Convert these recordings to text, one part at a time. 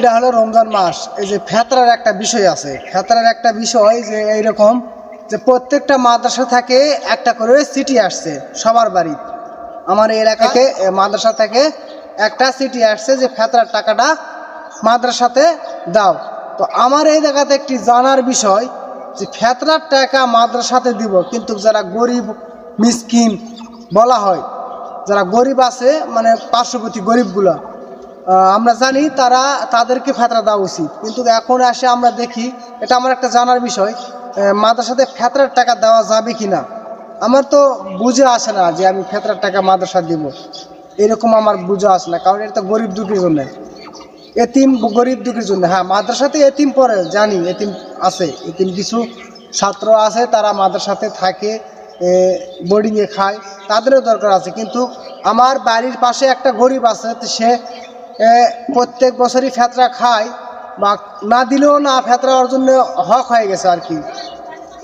এটা হলো রমজান মাস। এই যে ফেতরার একটা বিষয় আছে। ফেতরার একটা বিষয় যে এইরকম যে প্রত্যেকটা মাদ্রাসা থেকে একটা করে সিটি আসছে সবার বাড়ি। আমার এলাকাকে মাদ্রাসা থেকে একটা সিটি আসছে যে ফেতরার টাকাটা মাদ্রাসাতে দাও। তো আমার এই জায়গাতে একটি জানার বিষয় যে ফেতরার টাকা মাদ্রাসাতে দিব, কিন্তু যারা গরিব, মিসকিন বলা হয়, যারা গরিব আছে মানে পার্শ্ববর্তী গরিবগুলো আমরা জানি তারা তাদেরকে ফেতরা দেওয়া উচিত। কিন্তু এখন আসে আমরা দেখি, এটা আমার একটা জানার বিষয় মাদ্রাসাতে ফেতরার টাকা দেওয়া যাবে কি না আমার তো বুঝে আসে না যে আমি ফেতরার টাকা মাদ্রাসা দিব। এরকম আমার বুঝে আসে না, কারণ এটা গরিব দুঃখীর জন্য। এতিম গরিব দুঃখীর জন্য। হ্যাঁ মাদ্রাসাতে এতিম পড়ে, জানি এতিম আছে, এতিম কিছু ছাত্র আছে, তারা মাদ্রাসাতে থাকে বোর্ডিংয়ে খায়, তাদেরও দরকার আছে। কিন্তু আমার বাড়ির পাশে একটা গরিব আছে, সে প্রত্যেক বছরই ফেতরা খায়, বা না দিলেও না ফেতরা ওর জন্য হক হয়ে গেছে আর কি।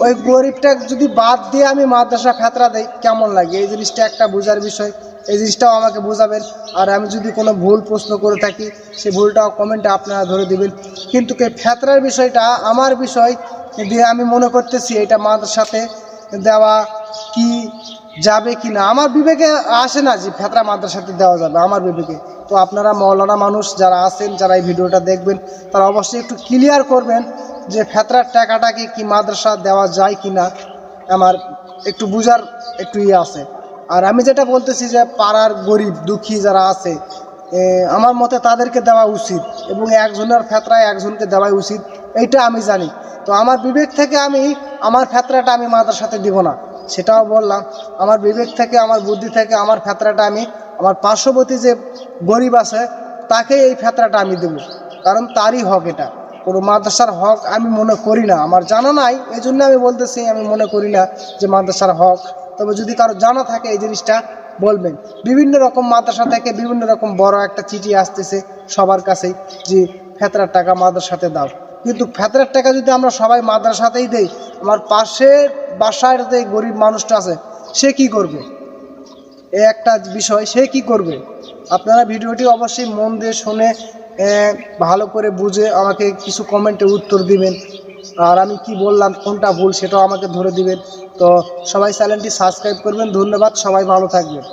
ওই গরিবটা যদি বাদ দিয়ে আমি মাদ্রাসা ফেতরা দেই, কেমন লাগে? এই জিনিসটা একটা বোঝার বিষয়। এই জিনিসটাও আমাকে বোঝাবেন। আর আমি যদি কোনো ভুল প্রশ্ন করে থাকি, সেই ভুলটাও কমেন্টে আপনারা ধরে দিবেন। কিন্তু এই ফেতরার বিষয়টা, আমার বিষয় দিয়ে আমি মনে করতেছি এটা মাদ্রাসাতে দেওয়া কি যাবে কি না? আমার বিবেকে আসে না যে ফেতরা মাদ্রাসাতে দেওয়া যাবে, আমার বিবেকে। তো আপনারা মৌলানা মানুষ যারা আছেন, যারা এই ভিডিওটা দেখবেন, তারা অবশ্যই একটু ক্লিয়ার করবেন যে ফেতরার টাকাটাকে কি মাদ্রাসা দেওয়া যায় কি না, আমার একটু বুঝার একটু ইয়ে আছে। আর আমি যেটা বলতেছি যে পাড়ার গরিব, দুঃখী যারা আছে আমার মতে তাদেরকে দেওয়া উচিত এবং একজনের ফেতরায় একজনকে দেওয়াই উচিত, এইটা আমি জানি। তো আমার বিবেক থেকে আমি, আমার ফেতরাটা আমি মাদ্রাসাতে দিব না। সেটাও বললাম, আমার বিবেক থেকে, আমার বুদ্ধি থেকে, আমার ফেতরাটা আমি, আমার পার্শ্ববর্তী যে গরিব আছে তাকে এই ফেতরাটা আমি দেব। কারণ তারই হক এটা। কোনো মাদ্রাসার হক আমি মনে করি না। আমার জানা নাই এই জন্য আমি বলতেছি, আমি মনে করি না যে মাদ্রাসার হক। তবে যদি কারও জানা থাকে এই জিনিসটা, বলবেন। বিভিন্ন রকম মাদ্রাসা থেকে বিভিন্ন রকম বড় একটা চিঠি আসতেছে সবার কাছেই, যে ফেতরার টাকা মাদ্রাসাতে দাও। কিন্তু ফেতরার টাকা যদি আমরা সবাই মাদ্রাসাতেই দেই আমার বাসায় যে গরিব মানুষটা আছে, সে কি করবে? এ একটা বিষয়, সে কি করবে? আপনারা ভিডিওটি অবশ্যই মন দিয়ে শুনে ভালো করে বুঝে আমাকে কিছু কমেন্টে উত্তর দিবেন। আর আমি কি বললাম, কোনটা ভুল সেটাও আমাকে ধরে দিবেন। তো সবাই চ্যানেলটি সাবস্ক্রাইব করবেন। ধন্যবাদ, সবাই ভালো থাকবেন।